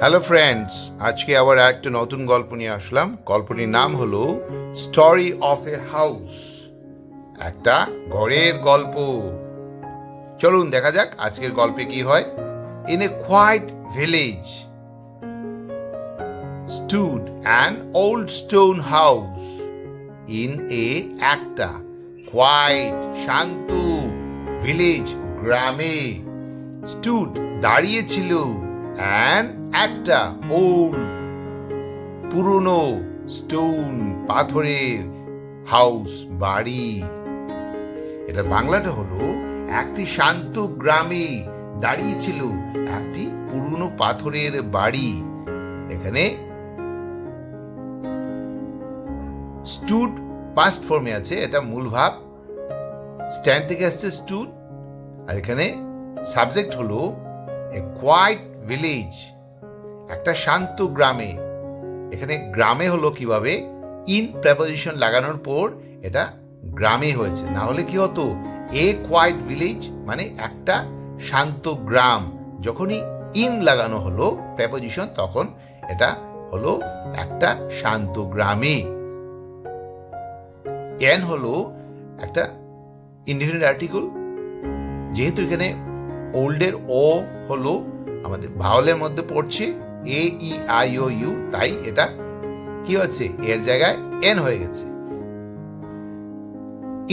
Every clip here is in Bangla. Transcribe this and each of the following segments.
হ্যালো ফ্রেন্ডস আজকে আবার একটা নতুন গল্প নিয়ে আসলাম। গল্পটির নাম হলো স্টোরি অফ এ হাউস একটা ঘরের গল্প। চলুন দেখা যাক আজকের গল্পে কি হয়। In a quiet village stood an old stone house in a একটা কোয়াইট শান্ত ভিলেজ গ্রামে। স্টুড দাঁড়িয়েছিল অ্যান একটা ওল্ড পুরনো স্টোন পাথরের হাউস বাড়ি। এটা বাংলাটা হলো, একটি শান্ত গ্রামে দাঁড়িয়েছিল একটি পুরনো পাথরের বাড়ি। এখানে স্টুড পাস্ট ফর্মে আছে, এটা মূল ভাব। স্ট্যান্ড থেকে আসছে স্টুড আর এখানে সাবজেক্ট হলো এ কোয়াইট ভিলেজ একটা শান্ত গ্রামে। এখানে গ্রামে হলো কীভাবে? ইন প্রেপোজিশন লাগানোর পর এটা গ্রামে হয়েছে। না হলে কি হতো? এ কোয়াইট ভিলেজ মানে একটা শান্ত গ্রাম। যখনই ইন লাগানো হলো প্রেপোজিশন তখন এটা হলো একটা শান্ত গ্রামে। এন হলো একটা ইন্ডিপেন্ডেন্ট আর্টিকেল যেহেতু এখানে ওল্ডের ও হলো আমাদের ভাওয়ালের মধ্যে পড়ছে এ ই আই ও ইউ তাই এটা কি হচ্ছে এর জায়গায় এন হয়ে গেছে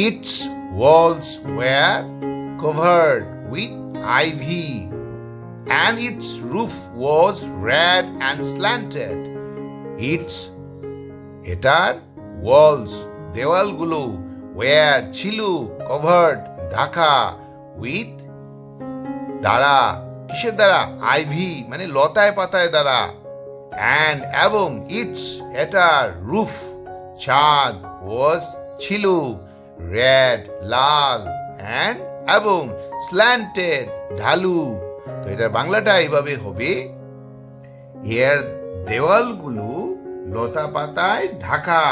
its walls were covered with ivy and its roof was red and slanted. Its, এটার ওয়ালস দেওয়ালগুলো ওয়ার ছিল কভার্ড ঢাকা উইথ দ্বারা কিসের দ্বারা? আইভি মানে লতায় পাতায় দ্বারা। অ্যান্ড এবং ইটস এটার রুফ ছাদ ওয়াজ ছিল রেড লাল অ্যান্ড এবং স্ল্যান্টেড ঢালু। তো এটার বাংলাটা এইভাবে হবে। এর দেওয়ালগুলো লতা পাতায় ঢাকা,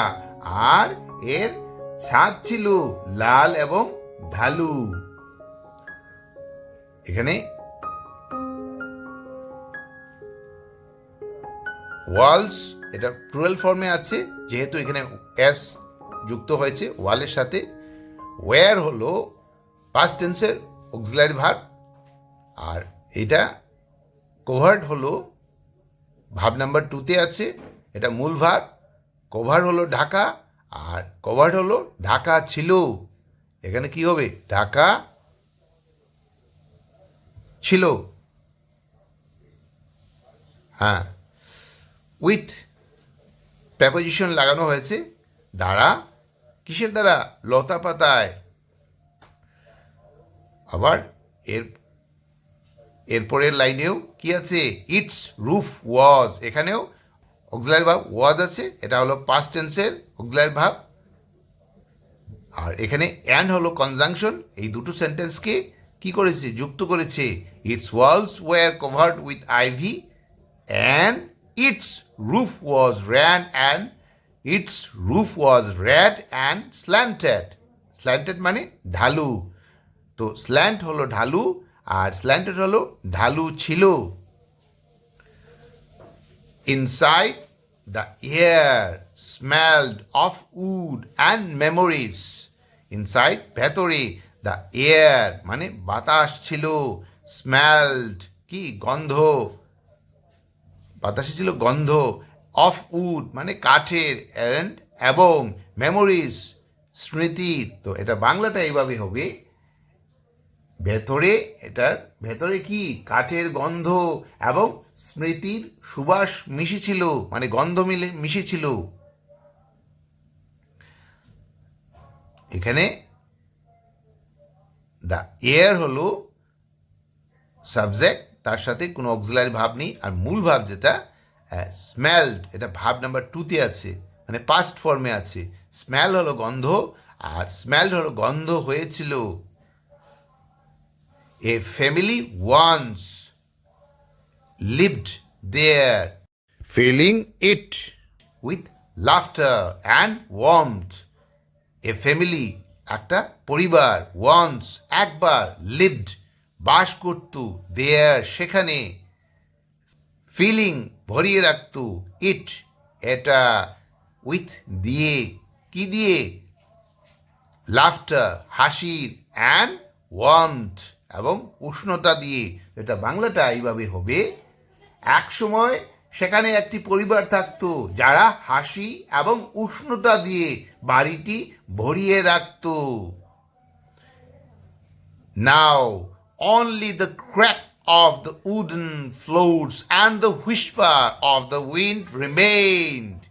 আর এর ছাদ ছিল লাল এবং ঢালু। এখানে ওয়ালস এটা প্লুরাল ফর্মে আছে, যেহেতু এখানে এস যুক্ত হয়েছে ওয়ালের সাথে। ওয়্যার হলো পাস্ট টেন্সের অক্সিলারি ভার্ব আর এটা কোভার্ড হলো ভাব নাম্বার টুতে আছে, এটা মূল ভাব কভার হলো ঢাকা, আর কভার্ড হলো ঢাকা ছিল। এখানে কি হবে? ঢাকা ছিল। হ্যাঁ। উইথ প্রেপোজিশন লাগানো হয়েছে, দ্বারা, কিসের দ্বারা? লতা পাতায়। আবার এর এরপরের লাইনেও কি আছে? ইটস রুফ ওয়াজ এখানেও অক্সিলারি ভাব ওয়াজ আছে, এটা হলো পাস্ট টেন্সের অক্সিলারি ভাব আর এখানে অ্যান্ড হলো কনজাংশন এই দুটো সেন্টেন্সকে কি করেছে? যুক্ত করেছে। Its walls were covered with ivy and its roof was ran and its roof was red and slanted slanted মানে ঢালু তো স্ল্যান্ট হলো ঢালু আর স্ল্যান্টেড হলো ঢালু ছিল inside the air smelled of wood and memories inside ভেতরে দ্য এয়ার মানে বাতাস ছিল স্মেলড কি গন্ধ বাতাসে ছিল গন্ধ অফ উড মানে কাঠের অ্যান্ড এবং মেমোরিজ স্মৃতির তো এটা বাংলাটা এইভাবে হবে। ভেতরে, এটার ভেতরে কি? কাঠের গন্ধ এবং স্মৃতির সুবাস মিশেছিল মানে গন্ধ মিলে, মিশেছিল। এখানে দ্য এয়ার হলো সাবজেক্ট তার সাথে কোনো অক্সিলারি ভাব নেই। আর মূল ভাব যেটা স্মেলড এটা ভাব নাম্বার টুতে আছে মানে পাস্ট ফর্মে আছে। স্মেল হলো গন্ধ, আর স্মেলড হলো গন্ধ হয়েছিল। A family once lived there filling it with laughter and warmth. A family একটা পরিবার once একবার lived বাস করত দেয়ার সেখানে ফিলিং ভরিয়ে রাখত ইট এটা উইথ দিয়ে কি দিয়ে? লাফটার হাসির অ্যান্ড ওয়ান্ট এবং উষ্ণতা দিয়ে এটা বাংলাটা এইভাবে হবে। এক সময় সেখানে একটি পরিবার থাকতো যারা হাসি এবং উষ্ণতা দিয়ে বাড়িটি ভরিয়ে রাখতো। Now, only the crack of the wooden floors and the whisper of the wind remained.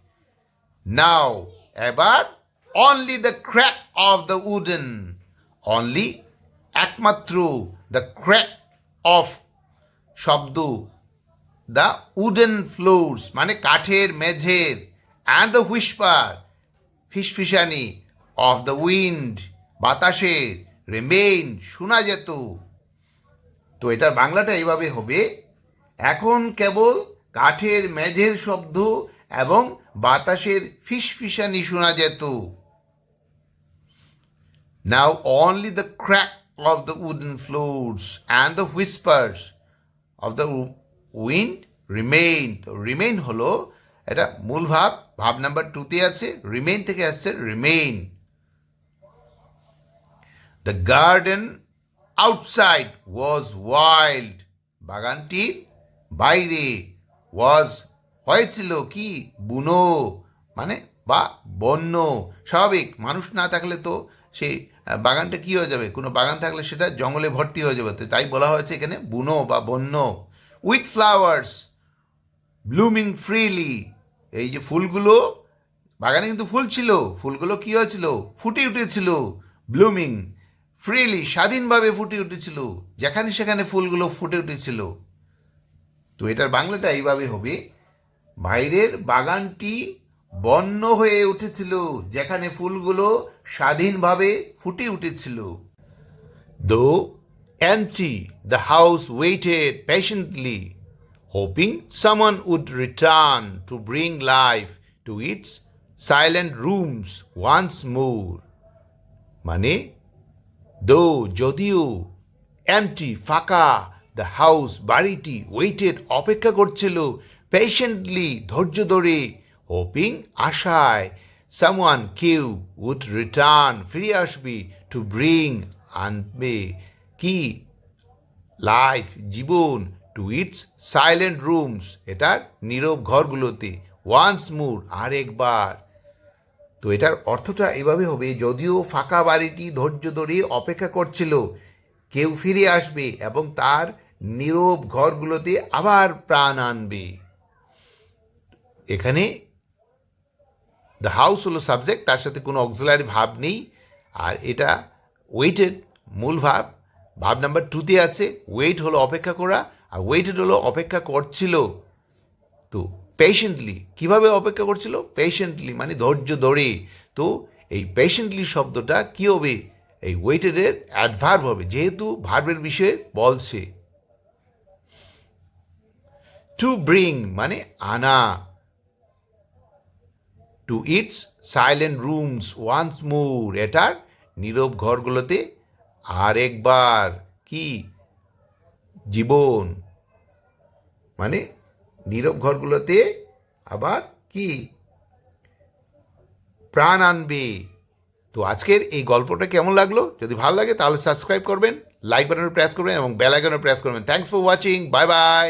Now, এবার only the crack of the wooden, only একমাত্র the crack of শব্দ দ্য উডেন ফ্লোরস মানে কাঠের মেঝের অ্যান্ড দ্য হুইসপার ফিসফিসানি অফ দ্য উইন্ড বাতাসের রিমেইন শোনা যেত তো এটার বাংলাটা এইভাবে হবে। এখন কেবল কাঠের মেঝের শব্দ এবং বাতাসের ফিসফিসানি শোনা যেত। Now only the crack of the wooden floors and the whispers of the wind remain তো রিমেইন হলো এটা মূল ভাব ভাব নাম্বার টুতে আছে রিমেইন থেকে আসছে remain the garden outside was wild বাগানটির বাইরে ওয়াজ হয়েছিল কি? বুনো মানে বা বন্য। স্বাভাবিক মানুষ না থাকলে তো আহ, বাগানটা কি হয়ে যাবে? কোনো বাগান থাকলে সেটা জঙ্গলে ভর্তি হয়ে যাবে। তো তাই বলা হয়েছে এখানে বুনো বা বন্য। উইথ ফ্লাওয়ার্স ব্লুমিং ফ্রিলি এই যে ফুলগুলো বাগানে কিন্তু ফুল ছিল। ফুলগুলো কী হয়েছিল? ফুটে উঠেছিল। ব্লুমিং ফ্রিলি স্বাধীনভাবে ফুটে উঠেছিল। যেখানে সেখানে ফুলগুলো ফুটে উঠেছিল। তো এটার বাংলাটা এইভাবে হবে বাইরের বাগানটি বন্য হয়ে উঠেছিল, যেখানে ফুলগুলো স্বাধীনভাবে ফুটে উঠেছিল। Though empty the house waited patiently hoping someone would return to bring life to its silent rooms once more মানে দো যদিও এমটি ফাঁকা দ্য হাউস বাড়িটি ওয়েটেড অপেক্ষা করছিল পেশেন্টলি ধৈর্য ধরে হোপিং আশায় সামওয়ান কেউ উড রিটার্ন ফিরে আসবে টু ব্রিং আনবে। কি? লাইফ জীবন টু ইটস সাইলেন্ট রুমস এটার নীরব ঘরগুলোতে। ওয়ান্স মুর আর একবার তো এটার অর্থটা এভাবে হবে, যদিও ফাঁকা বাড়িটি ধৈর্য ধরে অপেক্ষা করছিল, কেউ ফিরে আসবে এবং তার নীরব ঘরগুলোতে আবার প্রাণ আনবে। এখানে দ্য হাউস হলো সাবজেক্ট তার সাথে কোনো অক্সিলারি ভাব নেই, আর এটা ওয়েটেড মূল ভাব। ভাব নাম্বার টুতে আছে ওয়েট হলো অপেক্ষা করা, আর ওয়েটেড হলো অপেক্ষা করছিল। তো পেশেন্টলি কীভাবে অপেক্ষা করছিল? পেশেন্টলি মানে ধৈর্য ধরে। তো এই পেশেন্টলি শব্দটা কী হবে? এই ওয়েটেডের অ্যাডভার্ব হবে, যেহেতু ভার্বের বিষয়ে বলছে। টু ব্রিং মানে আনা। To its silent rooms once more এটার নীরব ঘরগুলোতে আর একবার কি? জীবন। মানে নীরব ঘরগুলোতে আবার কি? প্রাণ আনবে। তো আজকের এই গল্পটা কেমন লাগল? যদি ভালো লাগে তাহলে সাবস্ক্রাইব করবেন লাইক বাটনে প্রেস করবেন এবং বেল আইকনে প্রেস করবেন। Thanks for watching bye bye